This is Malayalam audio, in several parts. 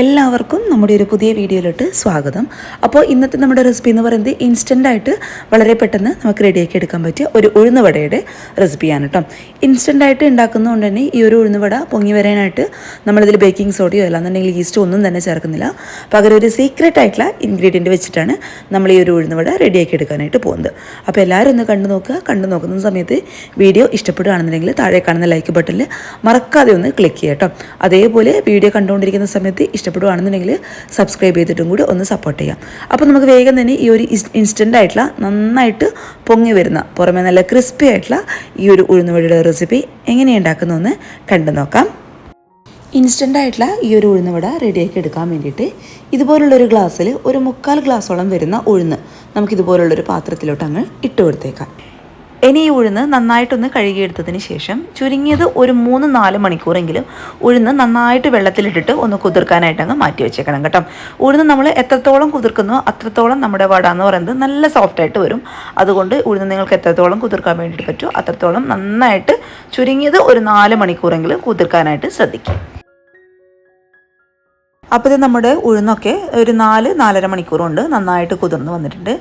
എല്ലാവർക്കും നമ്മുടെ ഒരു പുതിയ വീഡിയോയിലോട്ട് സ്വാഗതം. അപ്പോൾ ഇന്നത്തെ നമ്മുടെ റെസിപ്പി എന്ന് പറയുന്നത് ഇൻസ്റ്റന്റ് ആയിട്ട് വളരെ പെട്ടെന്ന് നമുക്ക് റെഡിയാക്കി എടുക്കാൻ പറ്റിയ ഒരു ഉഴുന്നുവടയുടെ റെസിപ്പിയാണ് കേട്ടോ ഇൻസ്റ്റന്റ് ആയിട്ട് ഉണ്ടാക്കുന്നതുകൊണ്ട് തന്നെ ഈ ഒരു ഉഴുന്നുവട പൊങ്ങി വരാനായിട്ട് നമ്മളിതിൽ ബേക്കിംഗ് സോഡയോ അല്ലാന്നുണ്ടെങ്കിൽ ഈസ്റ്റ് ഒന്നും തന്നെ ചേർക്കുന്നില്ല. പകരം ഒരു സീക്രട്ട് ആയിട്ടുള്ള ഇൻഗ്രീഡിയന്റ് വെച്ചിട്ടാണ് നമ്മൾ ഈ ഒരു ഉഴുന്നുവട റെഡിയാക്കി എടുക്കാനായിട്ട് പോകുന്നത്. അപ്പോൾ എല്ലാവരും ഒന്ന് കണ്ടു നോക്കുക. കണ്ടു നോക്കുന്ന സമയത്ത് വീഡിയോ ഇഷ്ടപ്പെടുകയാണെന്നുണ്ടെങ്കിൽ താഴെ കാണുന്ന ലൈക്ക് ബട്ടണിൽ മറക്കാതെ ഒന്ന് ക്ലിക്ക് ചെയ്യാം കേട്ടോ അതേപോലെ വീഡിയോ കണ്ടുകൊണ്ടിരിക്കുന്ന സമയത്ത് ഇഷ്ടപ്പെടുകയാണെന്നുണ്ടെങ്കിൽ സബ്സ്ക്രൈബ് ചെയ്തിട്ടും കൂടി ഒന്ന് സപ്പോർട്ട് ചെയ്യാം. അപ്പോൾ നമുക്ക് വേഗം തന്നെ ഈ ഒരു ഇൻസ്റ്റന്റ് ആയിട്ടുള്ള നന്നായിട്ട് പൊങ്ങി വരുന്ന പുറമെ നല്ല ക്രിസ്പി ആയിട്ടുള്ള ഈ ഒരു ഉഴുന്നുവടിയുടെ റെസിപ്പി എങ്ങനെ ഉണ്ടാക്കുന്നതെന്ന് കണ്ടു നോക്കാം. ഇൻസ്റ്റന്റ് ആയിട്ടുള്ള ഈ ഒരു ഉഴുന്നുവട റെഡിയാക്കി എടുക്കാൻ വേണ്ടിയിട്ട് ഇതുപോലുള്ളൊരു ഗ്ലാസ്സിൽ ഒരു മുക്കാൽ ഗ്ലാസ്സോളം വരുന്ന ഉഴുന്ന് നമുക്കിതുപോലുള്ളൊരു പാത്രത്തിലോട്ട് അങ്ങ് ഇട്ട് കൊടുത്തേക്കാം. ഇനി ഈ ഉഴുന്ന് നന്നായിട്ടൊന്ന് കഴുകിയെടുത്തതിന് ശേഷം ചുരുങ്ങിയത് ഒരു മൂന്ന് നാല് മണിക്കൂറെങ്കിലും ഉഴുന്ന് നന്നായിട്ട് വെള്ളത്തിലിട്ടിട്ട് ഒന്ന് കുതിർക്കാനായിട്ട് അങ്ങ് മാറ്റി വെച്ചേക്കണം കേട്ടോ. ഉഴുന്ന് നമ്മൾ എത്രത്തോളം കുതിർക്കുന്നോ അത്രത്തോളം നമ്മുടെ വട എന്ന് പറയുന്നത് നല്ല സോഫ്റ്റായിട്ട് വരും. അതുകൊണ്ട് ഉഴുന്ന് നിങ്ങൾക്ക് എത്രത്തോളം കുതിർക്കാൻ വേണ്ടിയിട്ട് പറ്റുമോ അത്രത്തോളം നന്നായിട്ട് ചുരുങ്ങിയത് ഒരു നാല് മണിക്കൂറെങ്കിലും കുതിർക്കാനായിട്ട് ശ്രദ്ധിക്കുക. അപ്പോൾ ഇത് നമ്മുടെ ഉഴുന്നൊക്കെ ഒരു നാല് നാലര മണിക്കൂർ കൊണ്ട് നന്നായിട്ട് കുതിർന്ന് വന്നിട്ടുണ്ട്.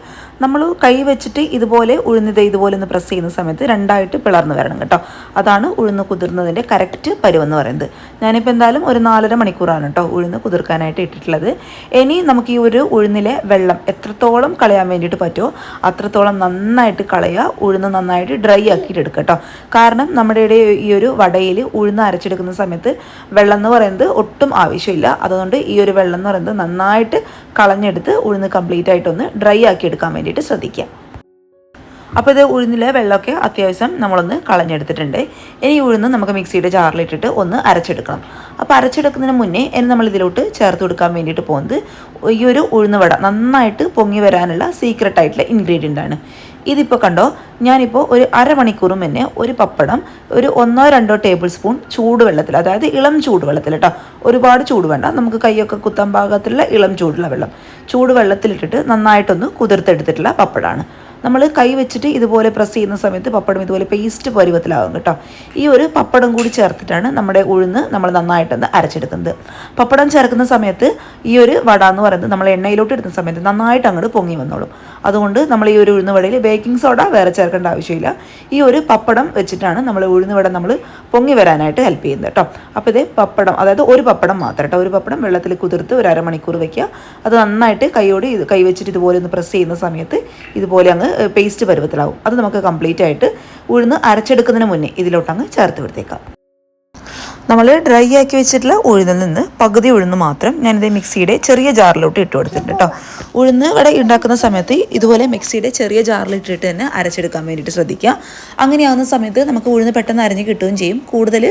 നമ്മൾ കൈ വെച്ചിട്ട് ഇതുപോലെ ഉഴുന്നിത് ഇതുപോലെ ഒന്ന് പ്രസ് ചെയ്യുന്ന സമയത്ത് രണ്ടായിട്ട് പിളർന്ന് വരണം കേട്ടോ. അതാണ് ഉഴുന്ന് കുതിർന്നതിന്റെ കറക്റ്റ് പരുവെന്ന് പറയുന്നത്. ഞാനിപ്പോൾ എന്തായാലും ഒരു നാലര മണിക്കൂറാണ് കേട്ടോ ഉഴുന്ന് കുതിർക്കാനായിട്ട് ഇട്ടിട്ടുള്ളത്. ഇനി നമുക്ക് ഈ ഒരു ഉഴുന്നിലെ വെള്ളം എത്രത്തോളം കളയാൻ വേണ്ടിയിട്ട് പറ്റുമോ അത്രത്തോളം നന്നായിട്ട് കളയുക ഉഴുന്ന് നന്നായിട്ട് ഡ്രൈ ആക്കിയിട്ട് എടുക്കുക കേട്ടോ. കാരണം നമ്മുടെ ഈ ഒരു വടയിൽ ഉഴുന്ന് അരച്ചെടുക്കുന്ന സമയത്ത് വെള്ളം എന്ന് പറയുന്നത് ഒട്ടും ആവശ്യമില്ല. അതുകൊണ്ട് ഈ ഒരു വെള്ളം എന്ന് പറയുന്നത് നന്നായിട്ട് കളഞ്ഞെടുത്ത് ഉഴുന്ന് കംപ്ലീറ്റ് ആയിട്ടൊന്ന് ഡ്രൈ ആക്കി എടുക്കാൻ വേണ്ടിയിട്ട് ശ്രദ്ധിക്കുക. അപ്പോൾ ഇത് ഉഴുന്നിലെ വെള്ളമൊക്കെ അത്യാവശ്യം നമ്മളൊന്ന് കളഞ്ഞെടുത്തിട്ടുണ്ട്. ഇനി ഉഴുന്ന് നമുക്ക് മിക്സിയുടെ ജാറിലിട്ടിട്ട് ഒന്ന് അരച്ചെടുക്കണം. അപ്പോൾ അരച്ചെടുക്കുന്നതിന് മുന്നേ ഇനി നമ്മൾ ഇതിലോട്ട് ചേർത്ത് കൊടുക്കാൻ വേണ്ടിയിട്ട് പോകുന്നത് ഈ ഒരു ഉഴുന്ന് വട. നന്നായിട്ട് പൊങ്ങി വരാനുള്ള സീക്രട്ട് ആയിട്ടുള്ള ഇൻഗ്രീഡിയന്റ് ആണ്. ഇതിപ്പോൾ കണ്ടോ ഞാനിപ്പോൾ ഒരു അരമണിക്കൂർ മുന്നേ ഒരു പപ്പടം ഒരു ഒന്നോ രണ്ടോ ടേബിൾ സ്പൂൺ ചൂടുവെള്ളത്തിൽ അതായത് ഇളം ചൂടുവെള്ളത്തിൽ കേട്ടോ ഒരുപാട് ചൂട് വേണ്ട. നമുക്ക് കൈയൊക്കെ കുത്താൻ പാകത്തിലുള്ള ഇളം ചൂടുള്ള വെള്ളം. ചൂടുവെള്ളത്തിലിട്ടിട്ട് നന്നായിട്ടൊന്ന് കുതിർത്തെടുത്തിട്ടുള്ള പപ്പടമാണ് നമ്മൾ കൈ വെച്ചിട്ട് ഇതുപോലെ പ്രസ് ചെയ്യുന്ന സമയത്ത് പപ്പടം ഇതുപോലെ പേസ്റ്റ് പരുവത്തിലാകും കേട്ടോ. ഈ ഒരു പപ്പടം കൂടി ചേർത്തിട്ടാണ് നമ്മുടെ ഉഴുന്ന് നമ്മൾ നന്നായിട്ടൊന്ന് അരച്ചെടുക്കുന്നത്. പപ്പടം ചേർക്കുന്ന സമയത്ത് ഈ ഒരു വട എന്ന് പറയുന്നത് നമ്മൾ എണ്ണയിലോട്ട് ഇടുന്ന സമയത്ത് നന്നായിട്ട് അങ്ങോട്ട് പൊങ്ങി വന്നോളും. അതുകൊണ്ട് നമ്മൾ ഈ ഒരു ഉഴുന്ന് വടയിൽ ബേക്കിംഗ് സോഡ വേറെ ചേർക്കേണ്ട ആവശ്യമില്ല. ഈ ഒരു പപ്പടം വെച്ചിട്ടാണ് നമ്മൾ ഉഴുന്ന് വട നമ്മൾ പൊങ്ങി വരാനായിട്ട് ഹെൽപ്പ് ചെയ്യുന്നത് കേട്ടോ. അപ്പോൾ ഇതേ പപ്പടം അതായത് ഒരു പപ്പടം മാത്രം കേട്ടോ. ഒരു പപ്പടം വെള്ളത്തിൽ കുതിർത്ത് ഒരു അരമണിക്കൂർ വെക്കുക. അത് നന്നായിട്ട് കൈയോട് ഇത് കൈ വെച്ചിട്ട് ഇതുപോലെ ഒന്ന് പ്രസ് ചെയ്യുന്ന സമയത്ത് ഇതുപോലെ അങ്ങ് പേസ്റ്റ് പരുവത്തിലാവും. അത് നമുക്ക് കംപ്ലീറ്റ് ആയിട്ട് ഉഴുന്ന് അരച്ചെടുക്കുന്നതിന് മുന്നേ ഇതിലോട്ടങ്ങ് ചേർത്ത് കൊടുത്തേക്കാം. നമ്മൾ ഡ്രൈ ആക്കി വെച്ചിട്ടുള്ള ഉഴുന്നിൽ നിന്ന് പകുതി ഉഴുന്ന് മാത്രം ഞാനിത് മിക്സിയുടെ ചെറിയ ജാറിലോട്ട് ഇട്ട് കൊടുത്തിട്ടുണ്ട് കേട്ടോ ഉഴുന്ന് ഇവിടെ ഉണ്ടാക്കുന്ന സമയത്ത് ഇതുപോലെ മിക്സിയുടെ ചെറിയ ജാറിലിട്ടിട്ട് തന്നെ അരച്ചെടുക്കാൻ വേണ്ടിയിട്ട് ശ്രദ്ധിക്കുക. അങ്ങനെയാവുന്ന സമയത്ത് നമുക്ക് ഉഴുന്ന് പെട്ടെന്ന് അരഞ്ഞ് കിട്ടുകയും ചെയ്യും. കൂടുതൽ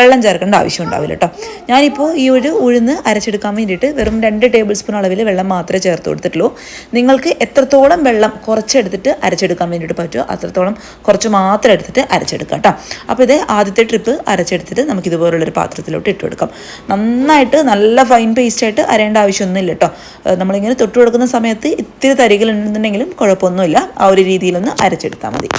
വെള്ളം ചേർക്കേണ്ട ആവശ്യം ഉണ്ടാവില്ല കേട്ടോ ഞാനിപ്പോൾ ഈ ഒരു ഉഴുന്ന് അരച്ചെടുക്കാൻ വേണ്ടിയിട്ട് വെറും രണ്ട് ടേബിൾ സ്പൂൺ അളവിൽ വെള്ളം മാത്രമേ ചേർത്ത് കൊടുത്തിട്ടുള്ളൂ. നിങ്ങൾക്ക് എത്രത്തോളം വെള്ളം കുറച്ചെടുത്തിട്ട് അരച്ചെടുക്കാൻ വേണ്ടിയിട്ട് പറ്റുമോ അത്രത്തോളം കുറച്ച് മാത്രം എടുത്തിട്ട് അരച്ചെടുക്കാം കേട്ടോ അപ്പോൾ ഇത് ആദ്യത്തെ ട്രിപ്പ് അരച്ചെടുത്തിട്ട് നമുക്ക് ഇതുപോലുള്ളൊരു പാത്രത്തിലോട്ട് ഇട്ട് കൊടുക്കാം. നന്നായിട്ട് നല്ല ഫൈൻ പേസ്റ്റായിട്ട് അരേണ്ട ആവശ്യമൊന്നുമില്ല കേട്ടോ നമ്മളിങ്ങനെ തൊട്ട് കൊടുക്കുന്ന സമയത്ത് ഇത്തിരി തരികളുണ്ടെന്നുണ്ടെങ്കിലും കുഴപ്പമൊന്നുമില്ല. ആ ഒരു രീതിയിലൊന്ന് അരച്ചെടുത്താൽ മതി.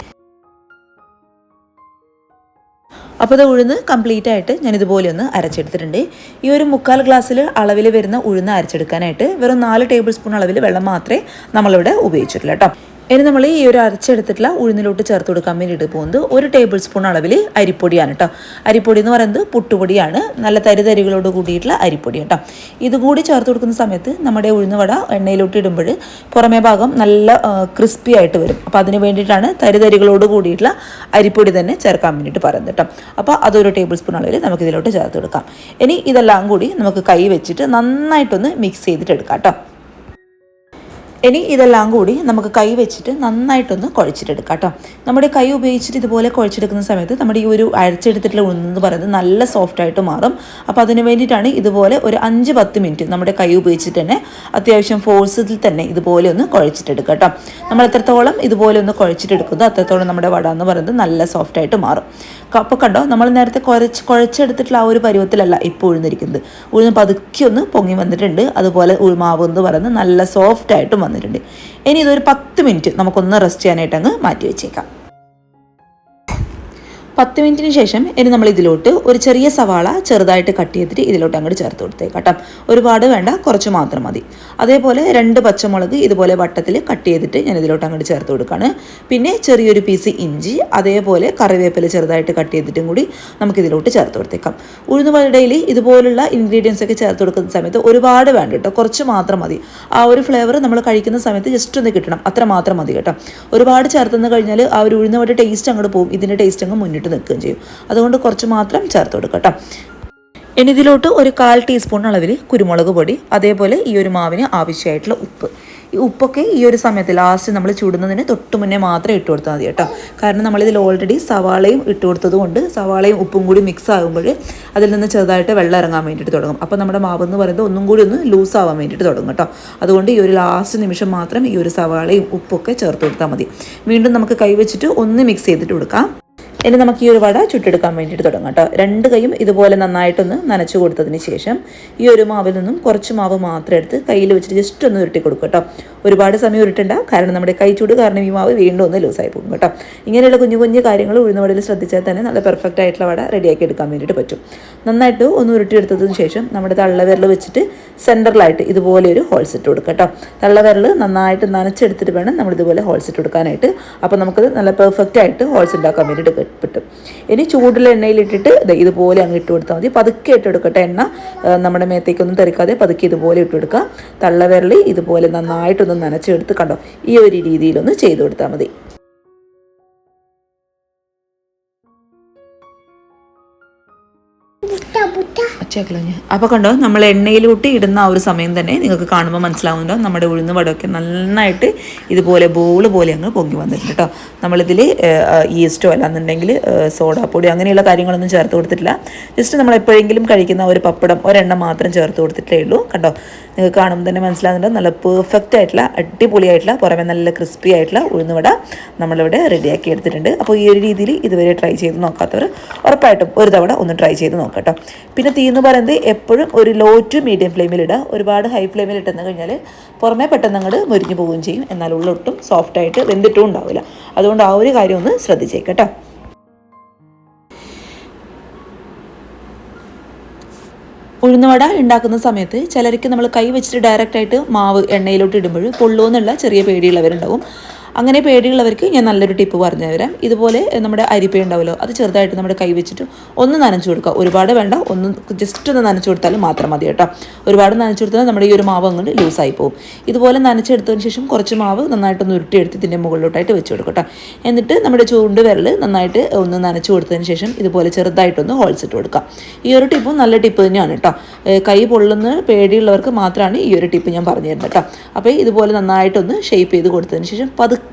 അപ്പോൾ ഇത് ഉഴുന്ന് കംപ്ലീറ്റ് ആയിട്ട് ഞാൻ ഇതുപോലെ ഒന്ന് അരച്ചെടുത്തിട്ടുണ്ട്. ഈ ഒരു മുക്കാൽ ഗ്ലാസ്സിൽ അളവിൽ വരുന്ന ഉഴുന്ന് അരച്ചെടുക്കാനായിട്ട് വെറും നാല് ടേബിൾ സ്പൂൺ അളവിൽ വെള്ളം മാത്രമേ നമ്മളിവിടെ ഉപയോഗിച്ചിട്ടുള്ളൂ കേട്ടോ ഇനി നമ്മൾ ഈ ഒരു അരച്ചെടുത്തിട്ടുള്ള ഉഴുന്നിലോട്ട് ചേർത്ത് കൊടുക്കാൻ വേണ്ടിയിട്ട് പോകുന്നത് ഒരു ടേബിൾ സ്പൂൺ അളവിൽ അരിപ്പൊടിയാണ് കേട്ടോ അരിപ്പൊടി എന്ന് പറയുന്നത് പുട്ടുപൊടിയാണ്. നല്ല തരിതരികളോട് കൂടിയിട്ടുള്ള അരിപ്പൊടി കേട്ടോ ഇതുകൂടി ചേർത്ത് കൊടുക്കുന്ന സമയത്ത് നമ്മുടെ ഉഴുന്നുവട എണ്ണയിലോട്ട് ഇടുമ്പോൾ പുറമേ ഭാഗം നല്ല ക്രിസ്പി ആയിട്ട് വരും. അപ്പോൾ അതിന് വേണ്ടിയിട്ടാണ് തരിതരികളോട് കൂടിയിട്ടുള്ള അരിപ്പൊടി തന്നെ ചേർക്കാൻ വേണ്ടിയിട്ട് പറയുന്നത് കേട്ടോ അപ്പോൾ അതൊരു ടേബിൾ സ്പൂൺ അളവിൽ നമുക്ക് ഇതിലോട്ട് ചേർത്ത് കൊടുക്കാം. ഇനി ഇതെല്ലാം കൂടി നമുക്ക് കൈ വെച്ചിട്ട് നന്നായിട്ടൊന്ന് മിക്സ് ചെയ്തിട്ട് എടുക്കാം കേട്ടോ ഇനി ഇതെല്ലാം കൂടി നമുക്ക് കൈ വെച്ചിട്ട് നന്നായിട്ടൊന്ന് കുഴച്ചിട്ടെടുക്കാം കേട്ടോ. നമ്മുടെ കൈ ഉപയോഗിച്ചിട്ട് ഇതുപോലെ കുഴച്ചെടുക്കുന്ന സമയത്ത് നമ്മുടെ ഈ ഒരു അരച്ചെടുത്തിട്ടുള്ള ഉഴുന്നെന്ന് പറയുന്നത് നല്ല സോഫ്റ്റ് ആയിട്ട് മാറും. അപ്പോൾ അതിന് വേണ്ടിയിട്ടാണ് ഇതുപോലെ ഒരു അഞ്ച് പത്ത് മിനിറ്റ് നമ്മുടെ കൈ ഉപയോഗിച്ചിട്ട് തന്നെ അത്യാവശ്യം ഫോഴ്സിൽ തന്നെ ഇതുപോലെ ഒന്ന് കുഴച്ചിട്ടെടുക്കുക കേട്ടോ. നമ്മൾ എത്രത്തോളം ഇതുപോലെ ഒന്ന് കുഴച്ചിട്ടെടുക്കുന്നത് അത്രത്തോളം നമ്മുടെ വട എന്ന് പറയുന്നത് നല്ല സോഫ്റ്റ് ആയിട്ട് മാറും. അപ്പോൾ കണ്ടോ നമ്മൾ നേരത്തെ കുഴച്ച് കുഴച്ചെടുത്തിട്ടുള്ള ആ ഒരു പരുവത്തിലല്ല ഇപ്പോൾ ഉഴുന്നിരിക്കുന്നത്. ഉഴുന്ന് പതുക്കി ഒന്ന് പൊങ്ങി വന്നിട്ടുണ്ട്. അതുപോലെ ഉഴുമാവ് എന്ന് പറയുന്നത് നല്ല സോഫ്റ്റ് ആയിട്ടും വന്നിട്ടുണ്ട്. ഇനി ഇതൊരു പത്ത് മിനിറ്റ് നമുക്കൊന്ന് റെസ്റ്റ് ചെയ്യാനായിട്ട് അങ്ങ് മാറ്റി വെച്ചേക്കാം. പത്ത് മിനിറ്റിന് ശേഷം ഇനി നമ്മൾ ഇതിലോട്ട് ഒരു ചെറിയ സവാള ചെറുതായിട്ട് കട്ട് ചെയ്തിട്ട് ഇതിലോട്ട് അങ്ങോട്ട് ചേർത്ത് കൊടുത്തേക്കാട്ടോ ഒരുപാട് വേണ്ട കുറച്ച് മാത്രം മതി. അതേപോലെ രണ്ട് പച്ചമുളക് ഇതുപോലെ വട്ടത്തിൽ കട്ട് ചെയ്തിട്ട് ഞാൻ ഇതിലോട്ട് അങ്ങോട്ട് ചേർത്ത് കൊടുക്കുകയാണ്. പിന്നെ ചെറിയൊരു പീസ് ഇഞ്ചി അതേപോലെ കറിവേപ്പില ചെറുതായിട്ട് കട്ട് ചെയ്തിട്ടും കൂടി നമുക്ക് ഇതിലോട്ട് ചേർത്ത് കൊടുത്തേക്കാം. ഉഴുന്നുവടയിൽ ഇതുപോലുള്ള ഇൻഗ്രീഡിയൻസ് ഒക്കെ ചേർത്ത് കൊടുക്കുന്ന സമയത്ത് ഒരുപാട് വേണ്ട കേട്ടോ. കുറച്ച് മാത്രം മതി. ആ ഒരു ഫ്ലേവർ നമ്മൾ കഴിക്കുന്ന സമയത്ത് ജസ്റ്റ് ഒന്ന് കിട്ടണം. അത്ര മാത്രം മതി കേട്ടോ. ഒരുപാട് ചേർത്തുനിന്ന് കഴിഞ്ഞാൽ ആ ഒരു ഉഴുന്നുവട ടേസ്റ്റ് അങ്ങോട്ട് പോകും. ഇതിന്റെ ടേസ്റ്റ് അങ്ങ് മുന്നിട്ട് നിൽക്കുകയും ചെയ്യും. അതുകൊണ്ട് കുറച്ച് മാത്രം ചേർത്ത് കൊടുക്കുക കേട്ടോ. ഇനി ഇതിലോട്ട് ഒരു കാൽ ടീസ്പൂൺ അളവിൽ കുരുമുളക് പൊടി അതേപോലെ ഈ ഒരു മാവിന് ആവശ്യമായിട്ടുള്ള ഉപ്പ്. ഈ ഉപ്പൊക്കെ ഈ ഒരു സമയത്ത് ലാസ്റ്റ് നമ്മൾ ചൂടുന്നതിന് തൊട്ട് മുന്നേ മാത്രം ഇട്ട് കൊടുത്താൽ മതി കേട്ടോ. കാരണം നമ്മളിതിൽ ഓൾറെഡി സവാളയും ഇട്ട് കൊടുത്തത് കൊണ്ട് സവാളയും ഉപ്പും കൂടി മിക്സ് ആകുമ്പോൾ അതിൽ നിന്ന് ചെറുതായിട്ട് വെള്ളം ഇറങ്ങാൻ വേണ്ടിയിട്ട് തുടങ്ങും. അപ്പോൾ നമ്മുടെ മാവ് എന്ന് പറയുന്നത് ഒന്നും കൂടി ഒന്ന് ലൂസ് ആവാൻ വേണ്ടിയിട്ട് തുടങ്ങും കേട്ടോ. അതുകൊണ്ട് ഈ ഒരു ലാസ്റ്റ് നിമിഷം മാത്രം ഈ ഒരു സവാളയും ഉപ്പൊക്കെ ചേർത്ത് കൊടുത്താൽ മതി. വീണ്ടും നമുക്ക് കൈവച്ചിട്ട് ഒന്ന് മിക്സ് ചെയ്തിട്ട് കൊടുക്കാം. ഇനി നമുക്ക് ഈ ഒരു വട ചുട്ടെടുക്കാൻ വേണ്ടിയിട്ട് തുടങ്ങാം കേട്ടോ. രണ്ട് കൈയും ഇതുപോലെ നന്നായിട്ടൊന്ന് നനച്ചു കൊടുത്തതിന് ശേഷം ഈ ഒരു മാവിൽ നിന്നും കുറച്ച് മാവ് മാത്രം എടുത്ത് കയ്യിൽ വെച്ചിട്ട് ജസ്റ്റ് ഒന്ന് ഉരുട്ടി കൊടുക്കും കേട്ടോ. ഒരുപാട് സമയം ഉരുട്ടണ്ട. കാരണം നമ്മുടെ കൈ ചൂട് കാരണം ഈ മാവ് വീണ്ടും ഒന്ന് ലൂസായി പോകും കേട്ടോ. ഇങ്ങനെയുള്ള കുഞ്ഞു കുഞ്ഞു കാര്യങ്ങൾ ഉഴുന്ന വടയിൽ ശ്രദ്ധിച്ചാൽ തന്നെ നല്ല പെർഫെക്റ്റ് ആയിട്ടുള്ള വട റെഡിയാക്കി എടുക്കാൻ വേണ്ടിയിട്ട് പറ്റും. നന്നായിട്ട് ഒന്ന് ഉരുട്ടി എടുത്തതിന് ശേഷം നമ്മുടെ തള്ളവിരൽ വെച്ചിട്ട് സെന്ററിലായിട്ട് ഇതുപോലെ ഒരു ഹോൾസ് ഇട്ട് കൊടുക്കുക കേട്ടോ. തള്ളവിരൽ നന്നായിട്ട് നനച്ചെടുത്തിട്ട് വേണം നമ്മൾ ഇതുപോലെ ഹോൾസ് ഇട്ട് കൊടുക്കാനായിട്ട്. അപ്പോൾ നമുക്കത് നല്ല പെർഫെക്റ്റ് ആയിട്ട് ഹോൾസ് ഉണ്ടാക്കാൻ വേണ്ടിയിട്ട് കിട്ടും ഇനി ചൂടുള്ള എണ്ണയിലിട്ടിട്ട് ഇതുപോലെ അങ്ങ് ഇട്ട് കൊടുത്താൽ മതി. പതുക്കെ ഇട്ടെടുക്കട്ടെ എണ്ണ. നമ്മുടെ മേത്തേക്കൊന്നും തെറിക്കാതെ പതുക്കെ ഇതുപോലെ ഇട്ടെടുക്കുക തള്ളവിരളി ഇതുപോലെ നന്നായിട്ടൊന്ന് നനച്ചെടുത്ത് കണ്ടോ? ഈ ഒരു രീതിയിലൊന്ന് ചെയ്ത് കൊടുത്താൽ മതി. ഒച്ചയാക്കളഞ്ഞ് അപ്പോൾ കണ്ടോ നമ്മൾ എണ്ണയിലൂട്ടി ഇടുന്ന ആ ഒരു സമയം തന്നെ നിങ്ങൾക്ക് കാണുമ്പോൾ മനസ്സിലാവുന്നുണ്ടോ? നമ്മുടെ ഉഴുന്ന് വടമൊക്കെ നന്നായിട്ട് ഇതുപോലെ ബോൾ പോലെ അങ്ങ് പൊങ്ങി വന്നിട്ടുണ്ട് കേട്ടോ നമ്മളിതിൽ ഈസ്റ്റോ അല്ലാന്നുണ്ടെങ്കിൽ സോഡാപ്പൊടി അങ്ങനെയുള്ള കാര്യങ്ങളൊന്നും ചേർത്ത് കൊടുത്തിട്ടില്ല. ജസ്റ്റ് നമ്മൾ എപ്പോഴെങ്കിലും കഴിക്കുന്ന ഒരു പപ്പടം ഒരെണ്ണം മാത്രം ചേർത്ത് കൊടുത്തിട്ടേ ഉള്ളൂ. കണ്ടോ നിങ്ങൾക്ക് കാണുമ്പോൾ തന്നെ മനസ്സിലാകുന്നുണ്ട്. നല്ല പെർഫെക്റ്റ് ആയിട്ടുള്ള അടിപൊളിയായിട്ടുള്ള പുറമെ നല്ല ക്രിസ്പി ആയിട്ടുള്ള ഉഴുന്നുവട നമ്മളിവിടെ റെഡിയാക്കി എടുത്തിട്ടുണ്ട്. അപ്പോൾ ഈ ഒരു രീതിയിൽ ഇതുവരെ ട്രൈ ചെയ്ത് നോക്കാത്തവർ ഉറപ്പായിട്ടും ഒരു തവണ ഒന്ന് ട്രൈ ചെയ്ത് നോക്കട്ടോ പിന്നെ തീ എന്ന് പറയുന്നത് എപ്പോഴും ഒരു ലോ ടു മീഡിയം ഫ്ലെയിമിൽ ഇടുക. ഒരുപാട് ഹൈ ഫ്ലെയിമിൽ ഇട്ടെന്ന് കഴിഞ്ഞാൽ പുറമെ പെട്ടെന്ന് അങ്ങോട്ട് മുരിഞ്ഞു പോവുകയും ചെയ്യും. എന്നാൽ ഉള്ളൊട്ടും സോഫ്റ്റായിട്ട് വെന്തിട്ടും ഉണ്ടാവില്ല. അതുകൊണ്ട് ആ ഒരു കാര്യം ഒന്ന് ശ്രദ്ധിച്ചേക്കട്ടോ ഉഴുന്നുവട ഉണ്ടാക്കുന്ന സമയത്ത് ചിലർക്ക് നമ്മൾ കൈ വെച്ചിട്ട് ഡയറക്റ്റ് ആയിട്ട് മാവ് എണ്ണയിലോട്ട് ഇടുമ്പോൾ പൊള്ളുമെന്നുള്ള ചെറിയ പേടിയുള്ളവരുണ്ടാവും. അങ്ങനെ പേടിയുള്ളവർക്ക് ഞാൻ നല്ലൊരു ടിപ്പ് പറഞ്ഞു തരാം ഇതുപോലെ നമ്മുടെ അരിപ്പ ഉണ്ടാവുമല്ലോ അത് ചെറുതായിട്ട് നമ്മുടെ കൈ വെച്ചിട്ട് ഒന്ന് നനച്ചു കൊടുക്കുക. ഒരുപാട് വേണ്ട ഒന്ന് ജസ്റ്റ് ഒന്ന് നനച്ചു കൊടുത്താൽ മാത്രം മതി കേട്ടോ. ഒരുപാട് നനച്ചു കൊടുത്താൽ നമ്മുടെ ഈ ഒരു മാവ് അങ്ങോട്ട് ലൂസായി പോകും ഇതുപോലെ നനച്ചെടുത്തതിന് ശേഷം കുറച്ച് മാവ് നന്നായിട്ടൊന്ന് ഉരുട്ടിയെടുത്ത് ഇതിന്റെ മുകളിലോട്ടായിട്ട് വെച്ച് കൊടുക്കുക കേട്ടോ. എന്നിട്ട് നമ്മുടെ ചൂണ്ട് വിരൽ നന്നായിട്ട് ഒന്ന് നനച്ചു കൊടുത്തതിന് ശേഷം ഇതുപോലെ ചെറുതായിട്ടൊന്ന് ഹോൾസ് ഇട്ട് കൊടുക്കുക. ഈ ഒരു ടിപ്പും നല്ല ടിപ്പ് തന്നെയാണ് കേട്ടോ. കൈ പൊള്ളുന്ന പേടിയുള്ളവർക്ക് മാത്രമാണ് ഈ ഒരു ടിപ്പ് ഞാൻ പറഞ്ഞു തരുന്നത് കേട്ടോ. അപ്പോൾ ഇതുപോലെ നന്നായിട്ടൊന്ന് ഷേപ്പ് ചെയ്ത് കൊടുത്തതിന് ശേഷം പതുക്കെ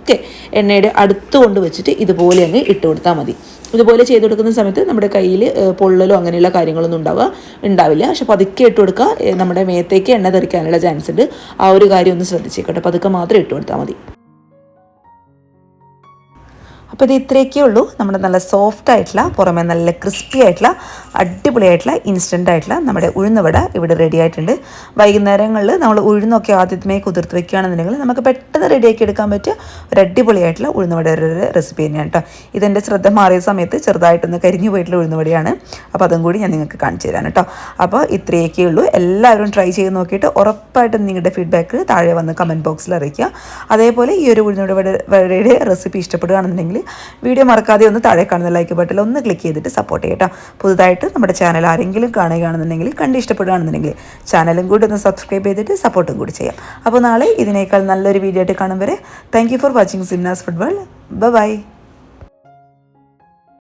എണ്ണയുടെ അടുത്ത് കൊണ്ട് വെച്ചിട്ട് ഇതുപോലെ അങ്ങ് ഇട്ട് കൊടുത്താൽ മതി. ഇതുപോലെ ചെയ്ത് കൊടുക്കുന്ന സമയത്ത് നമ്മുടെ കയ്യിൽ പൊള്ളലോ അങ്ങനെയുള്ള കാര്യങ്ങളൊന്നും ഉണ്ടാവുക ഉണ്ടാവില്ല. പക്ഷെ പതുക്കെ ഇട്ട് കൊടുക്കുക നമ്മുടെ മേത്തേക്ക് എണ്ണ തെറിക്കാനുള്ള ചാൻസ് ഉണ്ട്. ആ ഒരു കാര്യം ഒന്ന് ശ്രദ്ധിച്ചേക്കട്ടെ. പതുക്കെ മാത്രം ഇട്ട് കൊടുത്താൽ മതി. അപ്പോൾ ഇത് ഇത്രയൊക്കെ ഉള്ളൂ. നമ്മുടെ നല്ല സോഫ്റ്റ് ആയിട്ടുള്ള പുറമെ നല്ല ക്രിസ്പി ആയിട്ടുള്ള അടിപൊളിയായിട്ടുള്ള ഇൻസ്റ്റന്റ് ആയിട്ടുള്ള നമ്മുടെ ഉഴുന്നുവട ഇവിടെ റെഡി ആയിട്ടുണ്ട്. വൈകുന്നേരങ്ങളിൽ നമ്മൾ ഉഴുന്നൊക്കെ ആദ്യമേ കുതിർത്ത് വെക്കുകയാണെന്നുണ്ടെങ്കിൽ നമുക്ക് പെട്ടെന്ന് റെഡിയാക്കി എടുക്കാൻ പറ്റിയ ഒരു അടിപൊളിയായിട്ടുള്ള ഉഴുന്നുവട ഒരു റെസിപ്പി തന്നെയാണ് കേട്ടോ. ഇതെന്റെ ശ്രദ്ധ മാറിയ സമയത്ത് ചെറുതായിട്ടൊന്ന് കരിഞ്ഞു പോയിട്ടുള്ള ഉഴുന്നുവടയാണ്. അപ്പോൾ അതും കൂടി ഞാൻ നിങ്ങൾക്ക് കാണിച്ചു തരാം കേട്ടോ. അപ്പോൾ ഇത്രയൊക്കെ ഉള്ളൂ. എല്ലാവരും ട്രൈ ചെയ്ത് നോക്കിയിട്ട് ഉറപ്പായിട്ടും നിങ്ങളുടെ ഫീഡ്ബാക്ക് താഴെ വന്ന് കമന്റ് ബോക്സിൽ അറിയിക്കുക. അതേപോലെ ഈ ഒരു ഉഴുന്നുവട വടയുടെ റെസിപ്പി ഇഷ്ടപ്പെടുകയാണെന്നുണ്ടെങ്കിൽ വീഡിയോ മറക്കാതെ ഒന്ന് താഴെ കാണുന്ന ലൈക്ക് ബട്ടൺ ഒന്ന് ക്ലിക്ക് ചെയ്തിട്ട് സപ്പോർട്ട് ചെയ്യട്ടോ പുതുതായിട്ട് നമ്മുടെ ചാനൽ ആരെങ്കിലും കാണുകയാണെന്നുണ്ടെങ്കിൽ കണ്ട് ഇഷ്ടപ്പെടുകയാണെന്നുണ്ടെങ്കിൽ ചാനലും കൂടി ഒന്ന് സബ്സ്ക്രൈബ് ചെയ്തിട്ട് സപ്പോർട്ടും കൂടി ചെയ്യാം. അപ്പോൾ നാളെ ഇതിനേക്കാൾ നല്ലൊരു വീഡിയോ ആയിട്ട് കാണും വരെ. Thank for watching സിംനാസ് football by